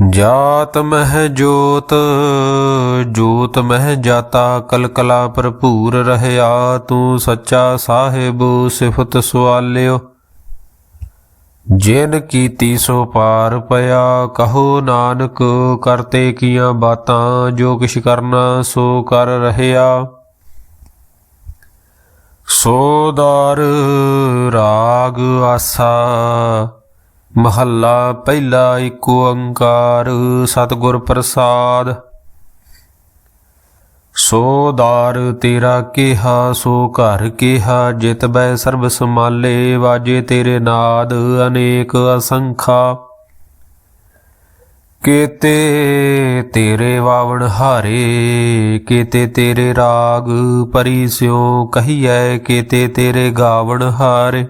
ਜਾਤ ਮਹਿ ਜੋਤ ਜੋਤ ਮਹਿ ਜਾਤਾ, ਕਲਕਲਾ ਭਰਪੂਰ ਰਹਿਆ, ਤੂੰ ਸੱਚਾ ਸਾਹਿਬ, ਸਿਫਤ ਸਵਾਲਿਓ ਜਿਨ ਕੀਤੀ ਸੋ ਪਾਰ ਪਿਆ, ਕਹੋ ਨਾਨਕ, ਕਰਤੇ ਕੀਆਂ ਬਾਤਾਂ, ਜੋ ਕਿਛ ਕਰਨਾ, ਸੋ ਕਰ ਰਹਿਆ। ਸੋਦਾਰ ਰਾਗ ਆਸਾ ਮਹੱਲਾ ਪਹਿਲਾ ਏਕ ਓੰਕਾਰ, ਸਤਿਗੁਰ ਪ੍ਰਸਾਦ। ਸੋ ਦਾਰ ਤੇਰਾ ਕਿਹਾ, ਸੋ ਘਰ ਕਿਹਾ, ਜਿਤ ਬੈ ਸਰਬ ਸਮਾਲੇ ਵਾਜੇ ਤੇਰੇ ਨਾਦ ਅਨੇਕ ਅਸੰਖਾ। ਕੀਤੇ ਤੇਰੇ ਵਾਵਣ ਹਾਰੇ, ਕੀਤੇ ਤੇਰੇ ਰਾਗ ਪਰੀ ਸਿਉ ਕਹੀਐ, ਕੀਤੇ ਤੇਰੇ ਗਾਵਣ ਹਾਰੇ।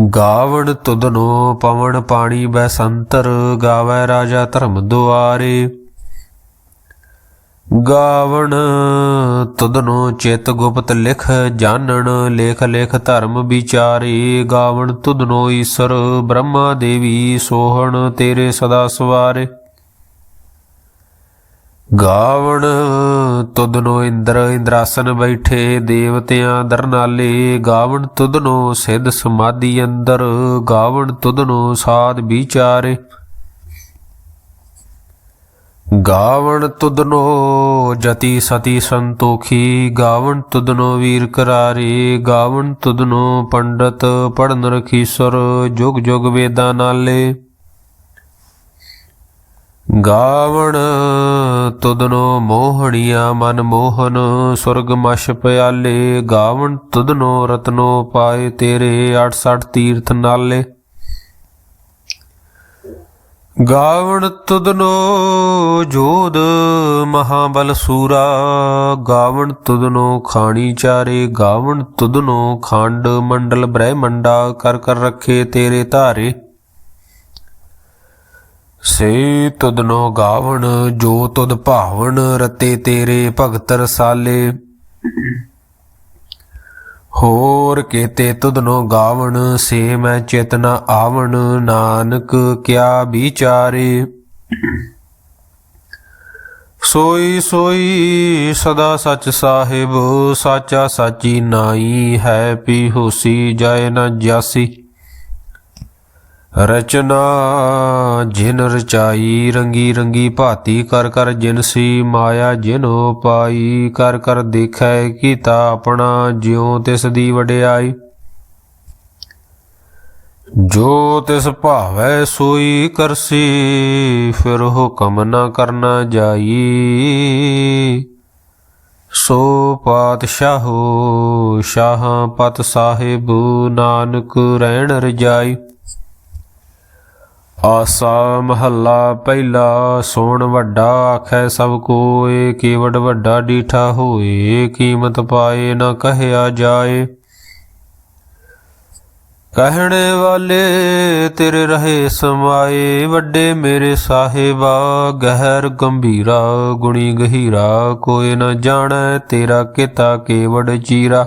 ਗਾਵਣ ਤੁਧਨੋ ਪਵਨ ਪਾਣੀ ਬੈਸੰਤਰ, ਗਾਵੈ ਰਾਜਾ ਧਰਮ ਦੁਆਰੇ। ਗਾਵਣ ਤੁਧਨੋ ਚਿਤ ਗੁਪਤ ਲਿਖ, ਜਾਣਨ ਲੇਖ ਲੇਖ ਧਰਮ ਵਿਚਾਰੇ। ਗਾਵਣ ਤੁਧਨੋ ਈਸ਼ਰ, ਬ੍ਰਹਮਾ ਦੇਵੀ ਸੋਹਣ ਤੇਰੇ ਸਦਾ ਸਵਾਰੇ। ਗਾਵਣ ਤੁਧਨੋ ਇੰਦਰ ਇੰਦਰਾਸਨ ਬੈਠੇ ਦੇਵਤਿਆਂ ਦਰਨਾਲੇ ਗਾਵਣ ਤੁਧਨੋ ਸਿੱਧ ਸਮਾਧੀ ਅੰਦਰ, ਗਾਵਣ ਤੁਧਨੋ ਸਾਧ ਵਿਚਾਰੇ। ਗਾਵਣ ਤੁਧਨੋ ਜਤੀ ਸਤੀ ਸੰਤੋਖੀ, ਗਾਵਣ ਤੁਧਨੋ ਵੀਰ ਕਰਾਰੇ, ਗਾਵਣ ਤੁਧਨੋ ਪੰਡਤ ਪੜਨ ਰਖੀਸਰ, ਜੁਗ ਜੁਗ ਵੇਦਾਂ ਨਾਲੇ। ਗਾਵਣ ਤੁਦਨੋ ਮੋਹਣੀਆਂ ਮਨ ਮੋਹਨ, ਸੁਰਗ ਮਸ਼ ਪਿਆਲੇ, ਗਾਵਣ ਤੁਧਨੋ ਰਤਨੋ ਪਾਏ ਤੇਰੇ 68 ਤੀਰਥ ਨਾਲੇ। ਗਾਵਣ ਤੁਧਨੋ ਜੋਧ ਮਹਾਬਲ ਸੂਰਾ, ਗਾਵਣ ਤੁਦਨੋ ਖਾਣੀ ਚਾਰੇ, ਗਾਵਣ ਤੁਦਨੋ ਖੰਡ ਮੰਡਲ ਬ੍ਰਹਮੰਡਾ, ਕਰ ਕਰ ਰੱਖੇ ਤੇਰੇ ਧਾਰੇ। ਸੇ ਤੁਧਨੋ ਗਾਵਣ, ਜੋ ਤੁਧ ਭਾਵਣ, ਰਤੇ ਤੇਰੇ ਭਗਤ ਰਸਾਲੇ। ਹੋਰ ਕੀਤੇ ਤੁਧਨੋ ਗਾਵਣ, ਸੇ ਮੈਂ ਚੇਤਨਾ ਆਵਣ, ਨਾਨਕ ਕਿਆ ਵਿਚਾਰੇ। ਸੋਈ ਸੋਈ ਸਦਾ ਸੱਚ ਸਾਹਿਬ, ਸਾਚਾ ਸਾਚੀ ਨਾਈ ਹੈ ਪੀ ਹੋਸੀ, ਜਾਏ ਨਾ ਜਾਸੀ। ਰਚਨਾ, ਜਿਨ ਰਚਾਈ ਰੰਗੀ ਰੰਗੀ ਭਾਤੀ, ਕਰ ਕਰ ਜਿਨਸੀ ਮਾਇਆ ਜਿਨੋ ਪਾਈ, ਕਰ ਕਰ ਦੇਖੈ ਕੀਤਾ ਆਪਣਾ, ਜਿਉ ਤਿਸ ਦੀ ਵਡਿਆਈ। ਜੋ ਤਿਸ ਭਾਵੈ ਸੋਈ ਕਰਸੀ, ਫਿਰ ਹੁਕਮ ਨਾ ਕਰਨਾ ਜਾਈ। ਸੋ ਪਾਤਸ਼ਾਹੋ, ਸ਼ਾਹ ਪਤ ਸਾਹਿਬ, ਨਾਨਕ ਰਹਿਣ ਰਜਾਈ। ਆਸਾ ਮਹੱਲਾ ਪਹਿਲਾ, ਸੋਣ ਵੱਡਾ ਆਖੈ ਸਭ ਕੋਏ, ਕੀਵੜ ਵੱਡਾ ਡੀਠਾ ਹੋਏ, ਕੀਮਤ ਪਾਏ ਨਾ ਕਹਿਆ ਜਾਏ। ਕਹਿਣੇ ਵਾਲੇ ਤੇਰੇ ਰਹੇ ਸਮਾਏ, ਵੱਡੇ ਮੇਰੇ ਸਾਹਿਬਾ, ਗਹਿਰ ਗੰਭੀਰਾ, ਗੁਣੀ ਗਹੀਰਾ, ਕੋਈ ਨਾ ਜਾਣੈ ਤੇਰਾ ਕਿਤਾ ਕੇਵੜ ਚੀਰਾ।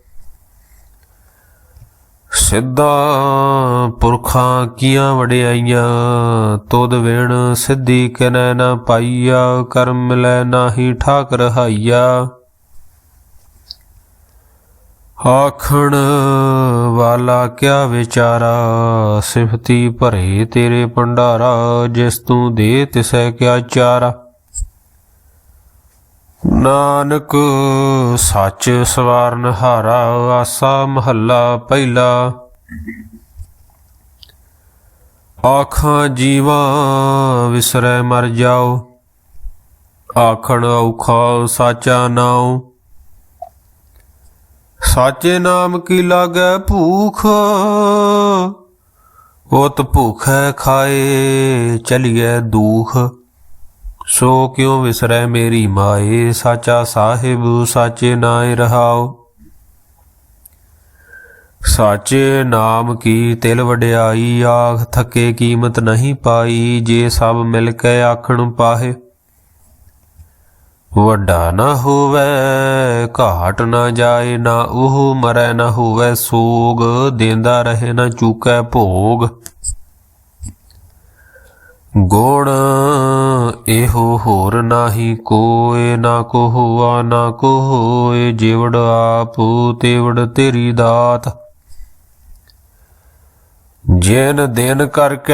ਸਿੱਧਾ ਪੁਰਖਾਂ ਕੀਆਂ ਵਡਿਆਈਆਂ, ਤੁਧ ਵੇਣ ਸਿੱਧੀ ਕਿਨੈ ਨਾ ਪਾਈਆ, ਕਰਮ ਮਿਲੈ ਨਾਹੀ ਠਾਕ ਰਹਾਈਆ ਆਖਣ ਵਾਲਾ ਕਿਆ ਵਿਚਾਰਾ, ਸਿਫਤੀ ਭਰੇ ਤੇਰੇ ਭੰਡਾਰਾ, ਜਿਸ ਤੂੰ ਦੇ ਤਿਸੈ ਕਿਆ ਚਾਰਾ। ਨਾਨਕ, ਸੱਚ ਸਵਾਰਨ ਹਾਰਾ, ਆਸਾ ਮਹੱਲਾ ਪਹਿਲਾ। ਆਖਾਂ ਜੀਵਾ ਵਿਸਰੈ ਮਰ ਜਾਓ, ਆਖਣ ਔਖਾ ਸਾਚਾ ਨਾਉ। ਸਾਚੇ ਨਾਮ ਕੀ ਲਾਗੈ ਭੂਖ, ਉਤ ਭੁਖੈ ਖਾਏ ਚਲੀਐ ਦੂਖ। ਸੋ ਕਿਉ ਵਿਸਰੈ ਮੇਰੀ ਮਾਏ, ਸਾਚਾ ਸਾਹਿਬ, ਸਾਚੇ ਨਾਏ ਰਹਾਓ ਸਾਚੇ ਨਾਮ ਕੀ ਤਿਲ ਵਡਿਆਈ, ਆਖ ਥੱਕੇ ਕੀਮਤ ਨਹੀਂ ਪਾਈ, ਜੇ ਸਭ ਮਿਲ ਕੇ ਆਖਣ ਪਾਹੇ। ਵੱਡਾ ਨਾ ਹੋਵੇ, ਘਾਟ ਨਾ ਜਾਏ, ਨਾ ਉਹ ਮਰੈ ਨਾ ਹੋਵੇ ਸੋਗ, ਦੇਂਦਾ ਰਹੇ ਨਾ ਚੂਕੈ ਭੋਗ। ਗੁਣ ਇਹੋ ਹੋਰ ਨਾਹੀ ਕੋਏ ਨਾ ਕੋ ਹੋਆ ਨਾ ਕੋ ਹੋਏ ਜਿਵੜ ਆਪ ਤੇਵੜ ਤੇਰੀ ਦਾਤ। ਜਿਨ ਦਿਨ ਕਰਕੇ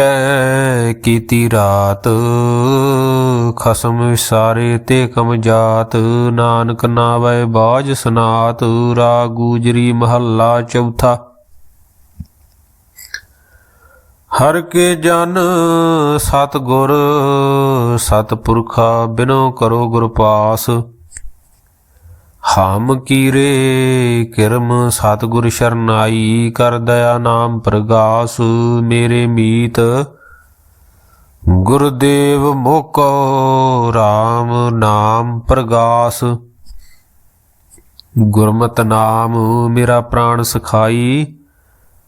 ਕੀਤੀ ਰਾਤ, ਖਸਮ ਵਿਸਾਰੇ ਤੇ ਕਮ ਜਾਤ। ਨਾਨਕ ਨਾਵੇ ਬਾਜ ਸਨਾਤ ਰਾ ਗੂਜਰੀ ਮਹੱਲਾ ਚੌਥਾ। ਹਰ ਕੇ ਜਨ ਸਤ ਗੁਰ ਸਤ ਪੁਰਖਾ ਬਿਨੋ ਕਰੋ ਗੁਰ ਪਾਸ। ਹਮ ਕੀਰੇ ਕਿਰਮ ਸਤ ਸ਼ਰਨਾਈ, ਕਰ ਦਇਆ ਨਾਮ ਪ੍ਰਗਾਸ, ਮੇਰੇ ਮੀਤ। ਗੁਰਦੇਵ ਮੋਕੋ RAM ਨਾਮ ਪ੍ਰਗਾਸ। ਗੁਰਮਤ ਨਾਮ ਮੇਰਾ ਪ੍ਰਾਣ ਸਖਾਈ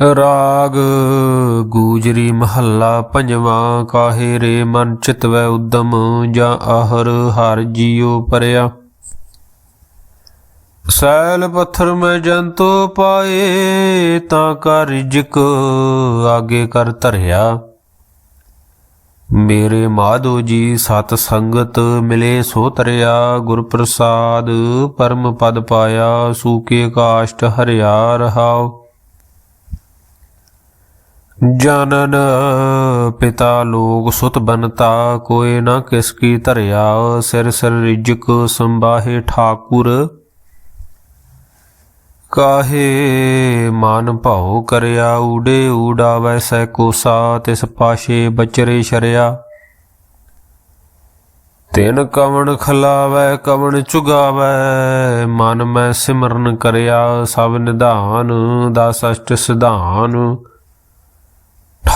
ਰਾਗ ਗੂਜਰੀ ਮਹੱਲਾ ਪੰਜਵਾਂ, ਕਾਹੇ ਰੇ ਮਨ ਚਿਤਵੈ ਉਦਮ ਜਾਂ ਆਹਰ ਹਰ ਜੀਉ ਪਰਿਆ। ਸੈਲ ਪੱਥਰ ਮੈਂ ਜੰਤੋ ਪਾਏ, ਤਾਂ ਕਰ ਰਿਜਕ ਆਗੇ ਕਰ ਧਰਿਆ। ਮੇਰੇ ਮਾਧੋ ਜੀ ਸਤ ਸੰਗਤ ਮਿਲੇ ਸੋ ਤਰਿਆ ਗੁਰ ਪ੍ਰਸਾਦ ਪਰਮ ਪਦ ਪਾਇਆ ਸੂਕੇ ਕਾਸ਼ਟ ਹਰਿਆ ਰਹਾਓ ਜਨਨ ਪਿਤਾ ਲੋਕ ਸੁਤ ਬਨਤਾ ਕੋਏ ਨਾ ਕਿਸ ਕੀ ਧਰਿਆ, ਸਿਰ ਸਿਰ ਰਿਜਕ ਸੰਬਾਹੇ ਠਾਕੁਰ। ਕਾਹੇ ਮਨ ਭਾਉ ਕਰਿਆ, ਊੜੇ ਊੜਾਵੈ ਸੈ ਕੋਸਾ, ਤਿਸ ਪਾਸ਼ੇ ਬਚਰੇ ਸ਼ਰਿਆ। ਤਿਨ ਕਵਣ ਖਲਾਵੈ, ਕਵਣ ਚੁਗਾਵੈ, ਮਨ ਮੈਂ ਸਿਮਰਨ ਕਰਿਆ, ਸਭ ਨਿਧਾਨ, ਦਸ ਅਸ਼ਟ ਸਿਧਾਨ।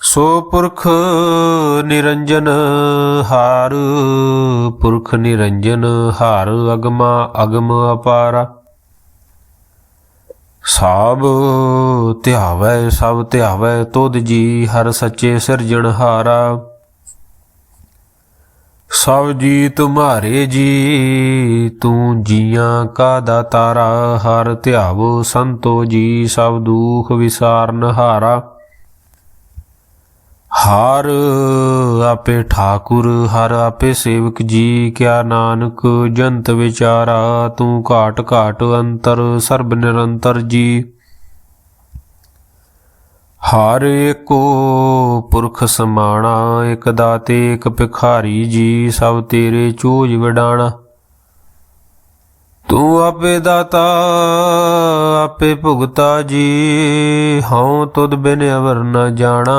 ਸੋ ਪੁਰਖ ਨਿਰੰਜਨ ਹਾਰ, ਪੁਰਖ ਨਿਰੰਜਨ ਹਾਰ ਅਗਮਾ ਅਗਮ ਅਪਾਰਾ। ਸਭ ਧਿਆਵੈ ਸਭ ਧਿਆਵੈ, ਤੁਧ ਜੀ ਹਰ ਸੱਚੇ ਸਿਰਜਣਹਾਰਾ ਸਭ ਜੀ ਤੁਮਾਰੇ ਜੀ, ਤੂੰ ਜੀਆਂ ਕਾ ਦਾਤਾਰਾ। ਹਰ ਧਿਆਵੋ ਸੰਤੋ ਜੀ, ਸਭ ਦੁਖ ਵਿਸਾਰਨ ਹਾਰਾ। ਹਰ ਆਪੇ ਠਾਕੁਰ, ਹਰ ਆਪੇ ਸੇਵਕ ਜੀ। ਕਿਆ ਨਾਨਕ, ਜੰਤ ਵਿਚਾਰਾ, ਤੂੰ ਘਾਟ ਘਾਟ ਅੰਤਰ, ਸਰਬ ਨਿਰੰਤਰ ਜੀ। ਹਰ ਏਕੋ ਪੁਰਖ ਸਮਾਣਾ, ਇਕ ਦਾਤੇ, ਇਕ ਭਿਖਾਰੀ ਜੀ। ਸਭ ਤੇਰੇ ਚੋਜ ਵਡਾਣਾ। ਤੂੰ ਆਪੇ ਦਾਤਾ, ਆਪੇ ਭੁਗਤਾ ਜੀ। ਹਉ ਤੁਧ ਬਿਨ ਅਵਰ ਨ ਜਾਣਾ।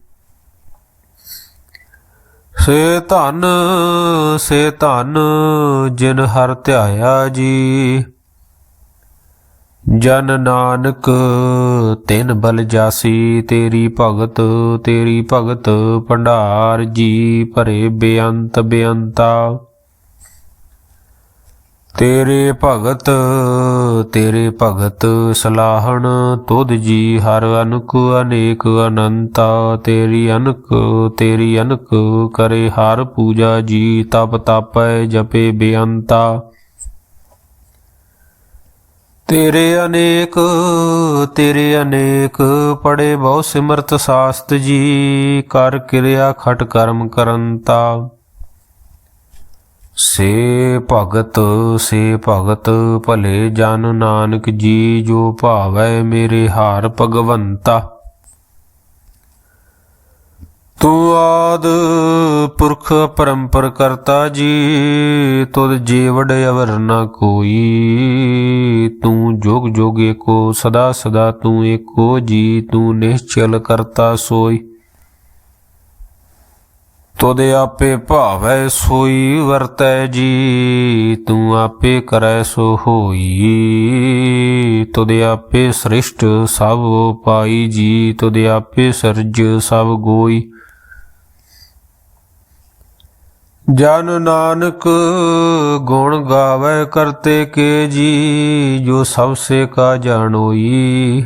ਸੇ ਧਨ ਸੇ ਧਨ ਜਿਨ ਹਰ ਧਿਆਇਆ ਜੀ। ਜਨ ਨਾਨਕ, ਤਿਨ ਬਲ ਜਾਸੀ, ਤੇਰੀ ਭਗਤ ਤੇਰੀ ਭਗਤ ਭੰਡਾਰ ਜੀ ਭਰੇ ਬੇਅੰਤ ਬੇਅੰਤਾ। ਤੇਰੇ ਭਗਤ ਤੇਰੇ ਭਗਤ ਸਲਾਹਣ, ਤੁਧ ਜੀ ਹਰ ਅਨਕ ਅਨੇਕ ਅਨੰਤਾ, ਤੇਰੀ ਅਨਕ ਤੇਰੀ ਅਨਕ ਕਰੇ ਹਰ ਪੂਜਾ ਜੀ, ਤਪ ਤਾਪੈ ਜਪੇ ਬੇਅੰਤਾ। ਤੇਰੇ ਅਨੇਕ ਤੇਰੇ ਅਨੇਕ ਪੜੇ ਬਹੁ ਸਿਮਰਤ ਸਾਸਤ ਜੀ, ਕਰ ਕਿਰਿਆ ਖਟ ਕਰਮ ਕਰੰਤਾ। ਸੇ ਭਗਤ ਸੇ ਭਗਤ, ਭਲੇ ਜਨ ਨਾਨਕ ਜੀ, ਜੋ ਭਾਵੈ ਮੇਰੇ ਹਾਰ ਭਗਵੰਤਾ। ਤੂੰ ਆਦ ਪੁਰਖ ਪਰੰਪਰ ਕਰਤਾ ਜੀ, ਤੁਧ ਜੀਵੜ ਅਵਰ ਨਾ ਕੋਈ। ਤੂੰ ਜੋਗ ਜੋਗ ਏਕੋ ਸਦਾ ਸਦਾ ਤੂੰ ਏਕੋ ਜੀ, ਤੂੰ ਨਿਸ਼ਚਲ ਕਰਤਾ ਸੋਈ। ਤੋਦੇ ਆਪੇ ਭਾਵੈ ਸੋਈ, ਵਰਤੈ ਜੀ ਤੂੰ ਆਪੇ ਕਰੈ ਸੋ ਹੋਈ। ਤੋਦੇ ਆਪੇ ਸ੍ਰਿਸ਼ਟ ਸਭ ਪਾਈ ਜੀ ਤੋਦੇ ਆਪੇ ਸਰਜ ਸਭ ਗੋਈ। ਜਨ ਨਾਨਕ ਗੁਣ ਗਾਵੇ ਕਰਤੇ ਕੇ ਜੀ, ਜੋ ਸਭ ਸੇ ਕਾ ਜਾਣੋਈ।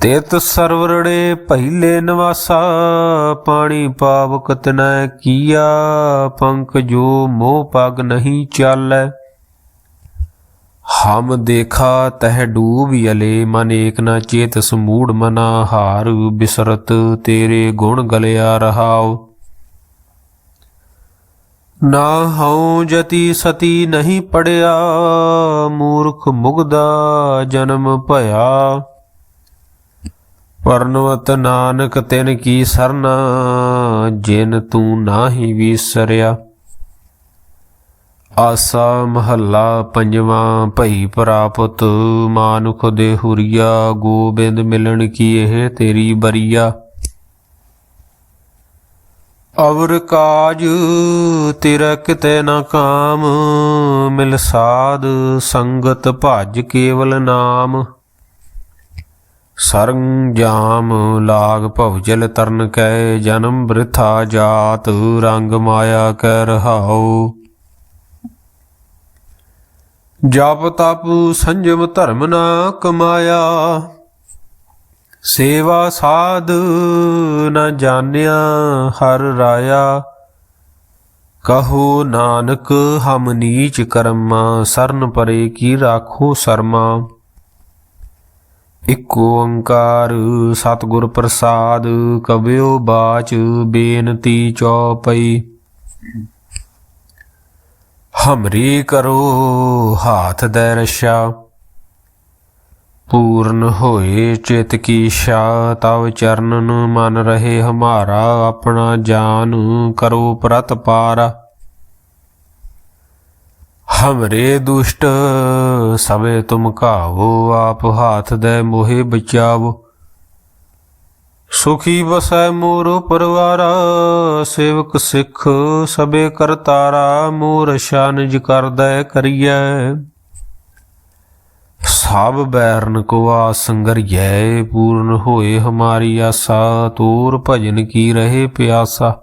ਤੇਤ ਸਰਵਰੜੇ ਪਹਿਲੇ ਨਿਵਾਸਾ, ਪਾਣੀ ਪਾਵਕ ਤਨੈ ਕੀਆ, ਪੰਖ ਜੋ ਮੋਹ ਪਗ ਨਹੀਂ ਚਾਲੈ। ਹਮ ਦੇਖਾ ਤਹ ਡੂਬ ਯਲੇ, ਮਨ ਏਕ ਨਾ ਚੇਤ ਸਮੂੜ ਮਨਾ, ਹਾਰ ਬਿਸਰਤ ਤੇਰੇ ਗੁਣ ਗਲਿਆ ਰਹਾਉ। ਨਾ ਹਉ ਜਤੀ ਸਤੀ ਨਹੀਂ ਪੜਿਆ, ਮੂਰਖ ਮੁਗਦਾ ਜਨਮ ਭਇਆ। ਪਰਨਵਤ ਨਾਨਕ ਤਿਨ ਕੀ ਸਰਨ, ਜਿਨ ਤੂੰ ਨਾਹੀ ਵਿਸਰਿਆ। ਆਸਾ ਮਹੱਲਾ ਪੰਜਵਾਂ, ਭਈ ਪ੍ਰਾਪਤ ਮਾਨੁਖ ਦੇ ਹੁਰੀਆ ਗੋਬਿੰਦ ਮਿਲਣ ਕੀ ਇਹ ਤੇਰੀ ਬਰੀਆ। ਅਵਰ ਕਾਜ ਤੇਰਾ ਕਿਤੇ ਨਾ ਕਾਮ, ਮਿਲ ਸਾਧ ਸੰਗਤ ਭਜ ਕੇਵਲ ਨਾਮ। ਸਰੰਗ ਜਾਮ ਲਾਗ ਭਵਜਲ ਤਰਨ ਕੈ ਜਨਮ ਬ੍ਰਿਥਾ ਜਾਤ, ਰੰਗ ਮਾਇਆ ਕੈ ਰਹਾਉ। ਜਪ ਤਪ ਸੰਜਮ ਧਰਮ ਨਾ ਕਮਾਇਆ, ਸੇਵਾ ਸਾਧ ਨ ਜਾਣਿਆ ਹਰ ਰਾਇਆ। ਕਹੋ ਨਾਨਕ ਹਮ ਨੀਚ ਕਰਮਾ, ਸਰਨ ਪਰੇ ਕੀ ਰਾਖੋ ਸਰਮਾ। ਇਕ ਓੰਕਾਰ ਸਤਿਗੁਰ ਪ੍ਰਸਾਦ ਕਬਿਓ ਬਾਚ ਬੇਨਤੀ ਚੌਪਈ। ਹਮਰੀ ਕਰੋ ਹਾਥ ਦੇ ਰਸ਼ਾ, ਪੂਰਨ ਹੋਏ ਚਿਤ ਕੀ ਸ਼ਾ, ਤਵ ਚਰਨਨ ਮਨ ਰਹੇ ਹਮਾਰਾ, ਆਪਣਾ ਜਾਨ ਕਰੋ ਪ੍ਰਤ ਪਾਰਾ ਹਮਰੇ ਦੁਸ਼ਟ, ਸਵੇ ਤੁਮ ਕਾਵੋ ਆਪ ਹਾਥ ਦੇ ਮੋਹਿ ਬਚਾਵੋ। ਸੁਖੀ ਵਸੈ ਮੋਰ ਪਰਵਾਰਾ, ਸੇਵਕ ਸਿੱਖ ਸਬੇ ਕਰਤਾਰਾ, ਮੋਰ ਸ਼ਾਨਜ ਕਰਦੈ ਕਰੀਐ। ਸਭ ਬੈਰਨ ਕੋ ਆਸੰਗਰਿਐ ਪੂਰਨ ਹੋਏ ਹਮਾਰੀ ਆਸਾ, ਤੂਰ ਭਜਨ ਕੀ ਰਹੇ ਪਿਆਸਾ।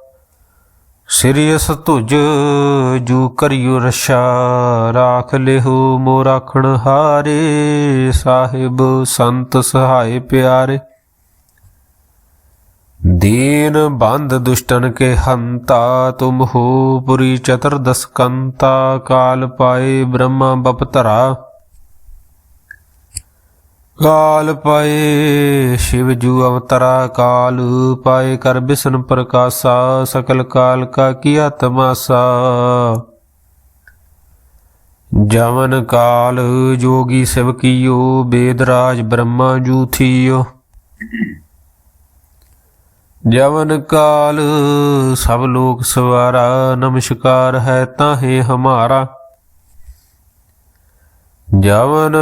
ਸਿਰਿਅਸ ਧੁਜ, ਜੂ ਕਰਿਓ ਰਸ਼ਾ, ਰਾਖ ਲਿਹੋ ਮੋ ਰਾਖਣ ਹਾਰੇ, ਸਾਹਿਬ ਸੰਤ ਸਹਾਈ ਪਿਆਰੇ। ਦੀਨ ਬੰਦ ਦੁਸ਼ਟਨ ਕੇ ਹੰਤਾ, ਤੁਮ ਹੋ ਪੁਰੀ ਚਤਰ ਦਸਕੰਤਾ ਕਾਲ ਪਾਏ ਬ੍ਰਹਮਾ ਬਪਤਰਾ। ਕਾਲ ਪਾਏ, ਸ਼ਿਵ ਜੂ ਅਵਤਰਾ ਕਾਲ ਪਾਏ, ਕਰ ਬਿਸਨ ਪ੍ਰਕਾਸ਼ਾ, ਸਕਲ ਕਾਲ ਕਾ ਕੀਆ ਤਮਾਸਾ ਜਵਨ ਕਾਲ ਜੋਗੀ ਸਿਵ ਕੀਓ ਬੇਦਰਾਜ ਬ੍ਰਹਮਾ ਜੂ ਥੀਓ। ਜਵਨ ਕਾਲ, ਸਭ ਲੋਕ ਸਵਾਰਾ, ਨਮਸਕਾਰ ਹੈ ਤਾਹੇ ਹਮਾਰਾ। ਜਵਨ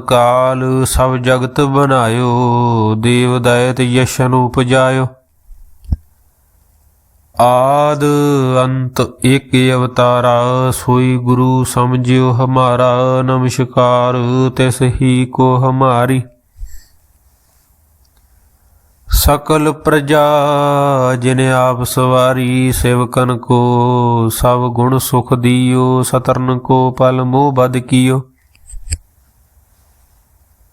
ਕਾਲ ਸਭ ਜਗਤ ਬਨਾਇਓ ਦੇਵ ਦਇਤ ਯਸ਼ਨ ਉਪਜਾਇਓ। ਆਦ ਅੰਤ ਇੱਕ ਅਵਤਾਰਾ, ਸੋਈ ਗੁਰੂ ਸਮਝਿਓ ਹਮਾਰਾ, ਨਮਸਕਾਰ ਤਿਸ ਹੀ ਕੋ ਹਮਾਰੀ। ਸਕਲ ਪ੍ਰਜਾ ਜਿਨ ਆਪ ਸਵਾਰੀ, ਸੇਵਕਨ ਕੋ ਸਭ ਗੁਣ ਸੁਖ ਦਿਓ, ਸਤਰਨ ਕੋ ਪਲ ਮੋਹ ਬਦ ਕੀਓ।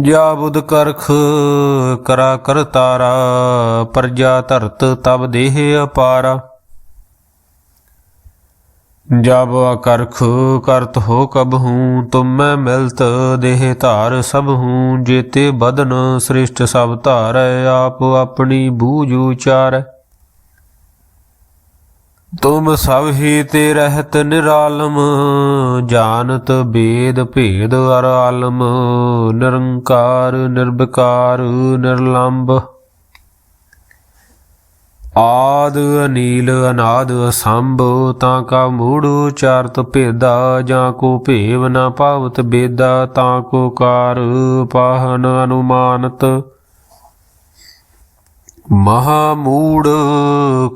ਜਾ ਬੁਧ ਕਰਖ ਕਰਾ ਕਰਤਾਰਾ ਪ੍ਰਜਾ ਧਰਤ ਤਬ ਦੇਹ ਅਪਾਰਾ। ਜਬ ਅਕਰਖ ਕਰਤ ਹੋ ਕਬ ਹੂੰ, ਤੁਮ ਮੈਂ ਮਿਲਤ ਦੇਹ ਧਾਰ ਸਭ ਹੂੰ, ਜੇਤੇ ਬਦਨ ਸ੍ਰਿਸ਼ਟ ਸਭ ਧਾਰੈ, ਆਪ ਆਪਣੀ ਬੂਝ ਉਚਾਰੈ। ਤੁਮ ਸਭ ਹੀ ਤੇ ਰਹਿਤ ਨਿਰਾਲਮ, ਜਾਣਤ ਬੇਦ ਭੇਦ ਅਰ ਆਲਮ, ਨਿਰੰਕਾਰ ਨਿਰਭਕਾਰ ਨਿਰਲੰਭ ਆਦ ਅਨੀਲ, ਅਨਾਦ ਅਸੰਭ, ਤਾਂ ਕਾ ਮੂੜ ਚਾਰਤ ਭੇਦਾ, ਜਾਂ ਕੋ ਭੇਵ ਨਾ ਭਾਵਤ ਬੇਦਾ, ਤਾਂ ਕੋ ਕਾਰ ਪਾਹਨ ਅਨੁਮਾਨਤ। ਮਹਾ ਮੂੜ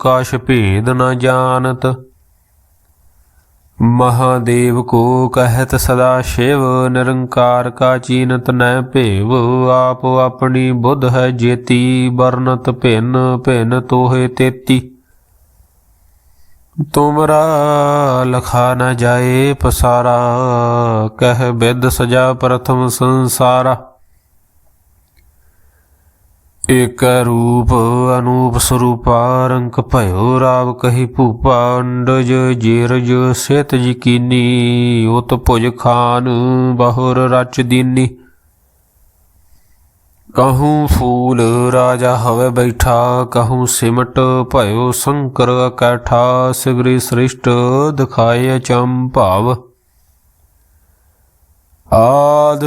ਕਾਸ਼ ਭੇਦ ਨ ਜਾਣਤ। ਮਹਾਦੇਵ ਕੋ ਕਹਿਤ ਸਦਾ ਸ਼ਿਵ, ਨਿਰੰਕਾਰ ਕਾ ਚੀਨਤ ਨੈ ਭੇਵ। ਆਪ ਆਪਣੀ ਬੁੱਧ ਹੈ ਜੇਤੀ ਵਰਨਤ ਭਿੰਨ ਭਿੰਨ ਤੋਹੇ ਤੇਤੀ। ਤੁਮਰਾ ਲਖਾ ਨ ਜਾਏ ਪਸਾਰਾ, ਕਹਿ ਬਿਦ ਸਜਾ ਪ੍ਰਥਮ ਸੰਸਾਰਾ। ਏਕ ਰੂਪ ਅਨੂਪ ਸਰੂਪਾ ਭਇਓ ਰਾਵ ਕਹੀ ਭੂਪਾ ਅੰਡਜ ਜੀਰਜ ਸਿਤ ਜਕੀਨੀ ਉਤ ਭੁਜ ਖਾਨ ਬਹੁਰ ਰਚ ਦੀਨੀ। ਕਹੂੰ ਫੂਲ ਰਾਜਾ ਹਵੇ ਬੈਠਾ, ਕਹੂੰ ਸਿਮਟ ਭਇਓ ਸ਼ੰਕਰ ਅਕੈਠਾ ਸਿਗਰੀ ਸ੍ਰਿਸ਼ਟ ਦਿਖਾਏ ਚੰਭਾਵ। ਆਦ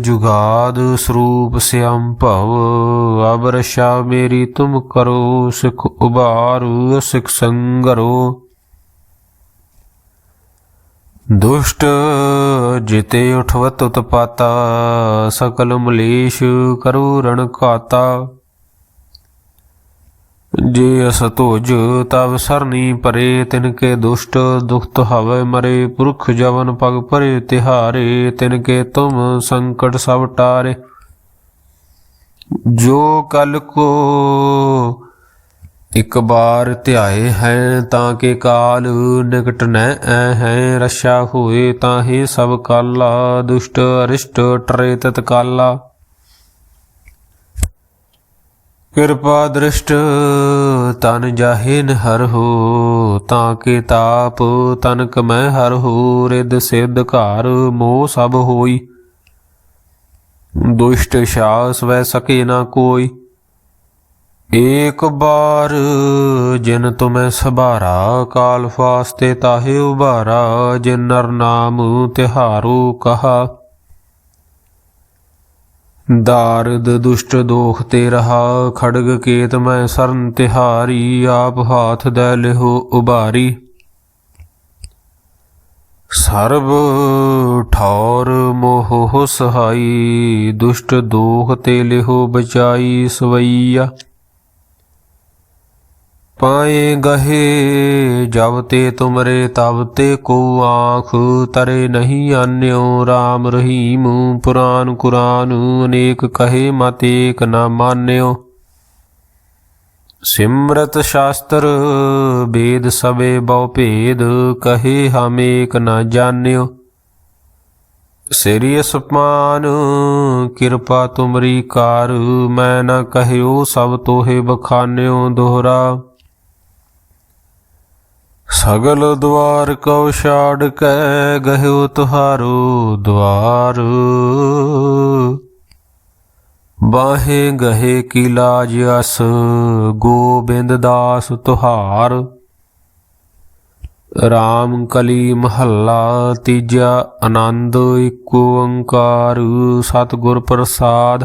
ਜੁਗਾਦ ਸਰੂਪ ਸਿਆਮ ਭਵ ਅਬ ਮੇਰੀ ਤੁਮ ਕਰੋ, ਸਿਖ ਉਬਾਰੂ ਸਿਖ ਸੰਗਰੋ। ਦੁਸ਼ਟ ਜਿਤੇ ਉਠਵਤ ਉਤਪਾਤਾ, ਸਕਲ ਮਲੇਸ਼ ਕਰੋ ਰਣ ਕਾਤਾ। ਜੇ ਅਸਤੁਜ ਤਵ ਸਰਨੀ ਪਰੇ ਤਿਨ ਕੇ ਦੁਸ਼ਟ ਦੁਖਤ ਹਵੇ ਮਰੇ। ਪੁਰਖ ਜਵਨ ਪਗ ਪਰੇ, ਤਿਹਾਰੇ ਤਿਨ ਕੇ ਤੁਮ ਸੰਕਟ ਸਭ ਟਾਰੇ। ਜੋ ਕਲ ਕੋ ਇੱਕ ਬਾਰ ਧਿਆਏ ਹੈ, ਤਾਂ ਕੇ ਕਾਲ ਨਿਕਟ ਨੈ ਐ ਹੈ। ਰਸ਼ਾ ਹੋਏ ਤਾਂ ਹੀ ਸਭ ਕਾਲਾ, ਦੁਸ਼ਟ ਅਰਿਸ਼ਟ ਟਰੇ ਤਤ ਕਾਲਾ ਕਿਰਪਾ ਦ੍ਰਿਸ਼ਟ, ਤਨ ਜਾਹਿਨ ਹਰ ਹੋ, ਤਾਂ ਕੇ ਤਾਪ ਤਨ ਕਮੈ ਹਰ ਹੋ ਰਿਦ ਸਿਧ ਘਰ ਮੋਹ ਸਭ ਹੋਈ। ਦੁਸ਼ਟ ਸ਼ਾਸ ਵੈ ਸਕੇ ਨਾ ਕੋਈ। ਏਕ ਬਾਰ ਜਿਨ ਤੁਮੈ ਸਭਾਰਾ, ਕਾਲ ਫਾਸਤੇ ਤਾਹੇ ਉਭਾਰਾ ਜਿਨ ਨਰ ਨਾਮ ਤਿਹਾਰੂ ਕਹਾ। ਦਾਰਦ ਦੁਸ਼ਟ ਦੋਖ ਤੇ ਰਹਾ, ਖੜਗ ਕੇਤ ਮੈਂ ਸਰਨ ਤਿਹਾਰੀ, ਆਪ ਹਾਥ ਦੇ ਲਿਹੋ ਉਬਾਰੀ। ਸਰਬ ਠੌਰ ਮੋਹ ਸਹਾਈ, ਦੁਸ਼ਟ ਦੋਖ ਤੇ ਲਿਹੋ ਬਚਾਈ ਸਵਈਆ। ਪਾਏ ਗਹੇ, ਜਬ ਤੇ ਤੁਮਰੇ ਤਬ ਤੇ ਕੋ ਆਖ, ਤਰੇ ਨਹੀਂ ਆਨਿਓ RAM ਰਹੀਮ, ਪੁਰਾਨ ਕੁਰਾਨ ਅਨੇਕ ਕਹੇ ਮਤ ਏਕ ਨਾ ਮਾਨਿਓ। ਸਿਮਰਤ ਸ਼ਾਸਤਰ ਵੇਦ ਸਵੇ ਬਹੁ ਭੇਦ, ਕਹੇ ਹਮ ਏਕ ਨਾ ਜਾਣਿਓ। ਸ੍ਰੀ ਅਸਮਾਨ ਕਿਰਪਾ ਤੁਮਰੀ ਕਾਰ, ਮੈਂ ਨਾ ਕਹਿਓ ਸਭ ਤੋਹੇ ਬਖਾਨਿਓ ਦੋਹਰਾ। ਸਗਲ ਦਵਾਰ ਕਉ ਛਾੜ ਕੈ ਗਹਿਓ ਤੁਹਾਰੋ ਦਵਾਰ। ਬਾਹੇ ਗਹੇ ਕੀ ਲਾਜ ਅਸ, ਗੋਬਿੰਦ ਦਾਸ ਤੁਹਾਰ। ਰਾਮ ਕਲੀ ਮਹੱਲਾ ਤੀਜਾ ਆਨੰਦ ਏਕ ਓੰਕਾਰ, ਸਤਿਗੁਰ ਪ੍ਰਸਾਦ।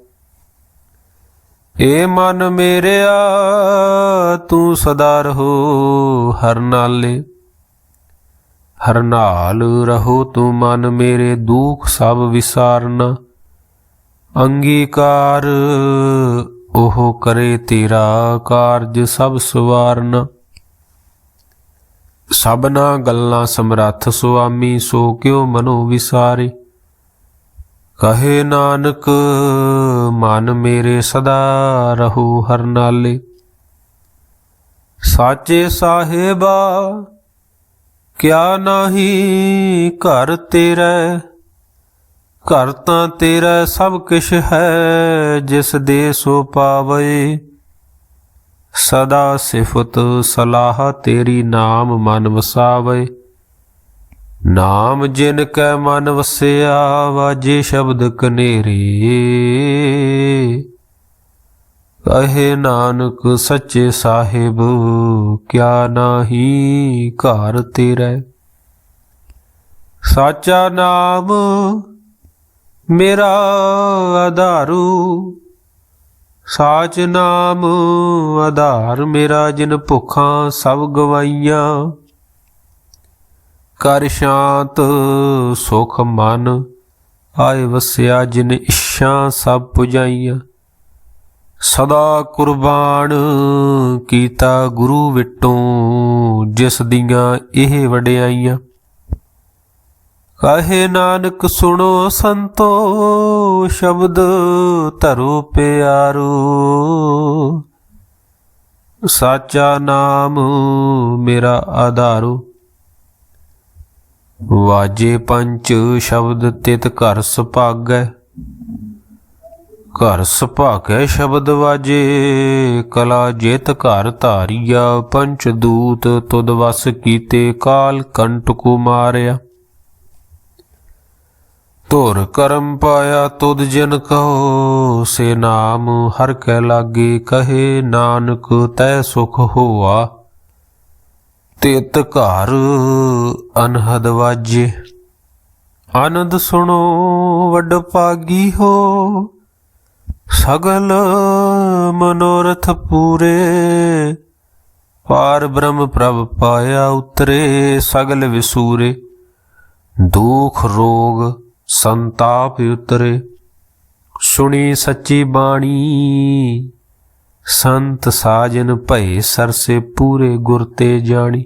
ਏ ਮਨ ਮੇਰਿਆ, ਤੂੰ ਸਦਾ ਰਹੋ ਹਰ ਨਾਲੇ। ਹਰ ਨਾਲ ਰਹੋ ਤੂੰ ਮਨ ਮੇਰੇ, ਦੁੱਖ ਸਭ ਵਿਸਾਰਨਾ। ਅੰਗੀਕਾਰ ਉਹ ਕਰੇ ਤੇਰਾ ਕਾਰਜ ਸਭ ਸਵਾਰਨ। ਸਭਨਾ ਗੱਲਾਂ ਸਮਰੱਥ ਸੁਆਮੀ, ਸੋ ਕਿਉ ਮਨੋ ਵਿਸਾਰੇ। ਕਹੇ ਨਾਨਕ, ਮਨ ਮੇਰੇ ਸਦਾ ਰਹੂ ਹਰ ਨਾਲੇ। ਸਾਚੇ ਸਾਹਿਬਾ, ਕਿਆ ਨਾਹੀ ਘਰ ਤੇਰਾ ਘਰ ਤਾਂ ਤੇਰਾ ਸਭ ਕਿਛ ਹੈ, ਜਿਸ ਦੇ ਸੋ ਪਾਵੇ ਸਦਾ ਸਿਫਤ ਸਲਾਹ ਤੇਰੀ ਨਾਮ ਮਨ ਵਸਾਵੇ। ਨਾਮ ਜਿਨ ਕੈ ਮਨ ਵਸਿਆ, ਵਾਜੇ ਸ਼ਬਦ ਕਨੇਰੇ। ਕਹੇ ਨਾਨਕ ਸੱਚੇ ਸਾਹਿਬ, ਕਿਆ ਨਾਹੀ ਘਰ ਤੇਰਾ। ਸਾਚਾ ਨਾਮ ਮੇਰਾ ਆਧਾਰੂ। ਸਾਚ ਨਾਮ ਆਧਾਰ ਮੇਰਾ, ਜਿਨ ਭੁੱਖਾਂ ਸਭ ਗਵਾਈਆਂ। ਕਰ ਸ਼ਾਂਤ, ਸੁਖ ਮਨ, ਆਏ ਵਸਿਆ ਜਿਨ ਇੱਛਾ ਸਭ ਪੁਜਾਈਆਂ। ਸਦਾ ਕੁਰਬਾਨ ਕੀਤਾ ਗੁਰੂ ਵਿਟੋਂ, ਜਿਸ ਦੀਆਂ ਇਹ ਵਡਿਆਈਆਂ। ਕਹੇ ਨਾਨਕ ਸੁਣੋ ਸੰਤੋ, ਸ਼ਬਦ ਧਰੋ ਪਿਆਰੋ। ਸਾਚਾ ਨਾਮ ਮੇਰਾ ਆਧਾਰੋ। ਵਾਜੇ ਪੰਚ ਸ਼ਬਦ ਤਿਤ ਘਰ ਸੁਭਾਗੈ। ਘਰ ਸੁਭਾਗੈ ਸ਼ਬਦ ਵਾਜੇ, ਕਲਾ ਜਿਤ ਘਰ ਧਾਰੀਆ, ਪੰਚ ਦੂਤ ਤੁਦ ਵਸ ਕੀਤੇ ਕਾਲ ਕੰਟ ਕੋ ਮਾਰਿਆ। ਧੁਰ ਕਰਮ ਪਾਇਆ ਤੁਦ ਜਨ ਕਹੋ ਸੇ ਨਾਮ ਹਰ ਕੈ ਲਾਗੇ ਕਹੇ ਨਾਨਕ ਤੈ ਸੁਖ ਹੋਆ। ਤਿਤ ਘਰ ਅਨਹਦ ਵਾਜੇ। ਆਨੰਦ ਸੁਣੋ, ਵੱਡ ਪਾਗੀ ਹੋ। ਸਗਲ ਮਨੋਰਥ ਪੂਰੇ। ਪਾਰ ਬ੍ਰਹਮ ਪ੍ਰਭ ਪਾਇਆ ਉਤਰੇ, ਸਗਲ ਵਿਸੂਰੇ। ਦੁਖ ਰੋਗ ਸੰਤਾਪ ਉਤਰੇ। ਸੁਣੀ ਸੱਚੀ ਬਾਣੀ, ਸੰਤ ਸਾਜਨ ਭਏ ਸਰਸੇ ਪੂਰੇ ਗੁਰ ਤੇ ਜਾਣੀ।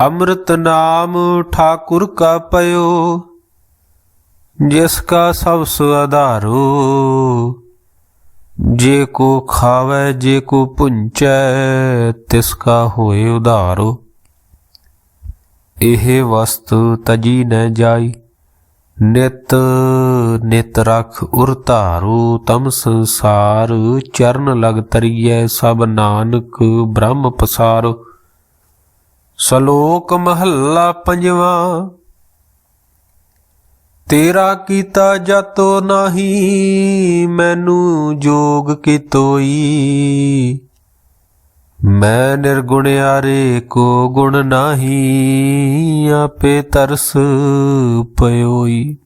ਅੰਮ੍ਰਿਤ ਨਾਮ ਠਾਕੁਰ ਕਾ ਪਇਓ, ਜਿਸ ਕਾ ਸਭ ਸੁਆਧਾਰੋ ਜੇ ਕੋ ਖਾਵੇ, ਜੇ ਕੋ ਪੁੰਚੈ, ਤਿਸ ਕਾ ਹੋਏ ਉਧਾਰੋ। ਇਹ ਵਸਤ ਤਜੀ ਨ ਜਾਈ, ਨਿਤ ਨਿਤ ਰਖ ਉਰ ਧਾਰੂ। ਤਮ ਸੰਸਾਰ ਚਰਨ ਲਗ ਤਰੀਐ, ਸਭ ਨਾਨਕ ਬ੍ਰਹਮ ਪਸਾਰੋ। ਸ਼ਲੋਕ ਮਹੱਲਾ ਪੰਜਵਾਂ। ਤੇਰਾ ਕੀਤਾ ਜਾਤੋ ਨਹੀਂ, ਮੈਨੂੰ ਜੋਗ ਕੀ ਮੈਂ ਨਿਰਗੁਣ ਆਰੇ ਕੋ ਗੁਣ ਨਹੀਂ, ਆਪੇ ਤਰਸ ਪਇਓਈ।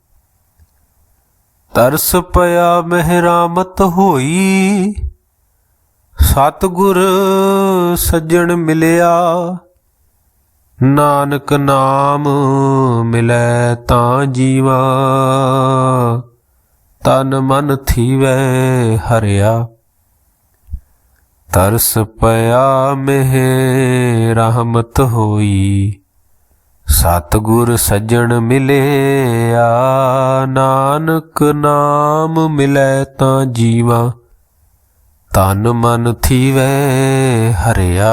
ਤਰਸ ਪਿਆ ਮਹਿਰਾਮਤ ਹੋਈ, ਸਤਿਗੁਰ ਸੱਜਣ ਮਿਲਿਆ। ਨਾਨਕ ਨਾਮ ਮਿਲੈ ਤਾਂ ਜੀਵਾ, ਤਨ ਮਨ ਥੀਵੈ ਹਰਿਆ। ਤਰਸ ਪਿਆ ਮਹਿ, ਰਹਿਮਤ ਹੋਈ। ਸਤਿਗੁਰ ਸੱਜਣ ਮਿਲਿਆ, ਨਾਨਕ ਨਾਮ ਮਿਲੈ ਤਾਂ ਜੀਵਾ, ਤਨ ਮਨ ਥੀਵੈ ਹਰਿਆ।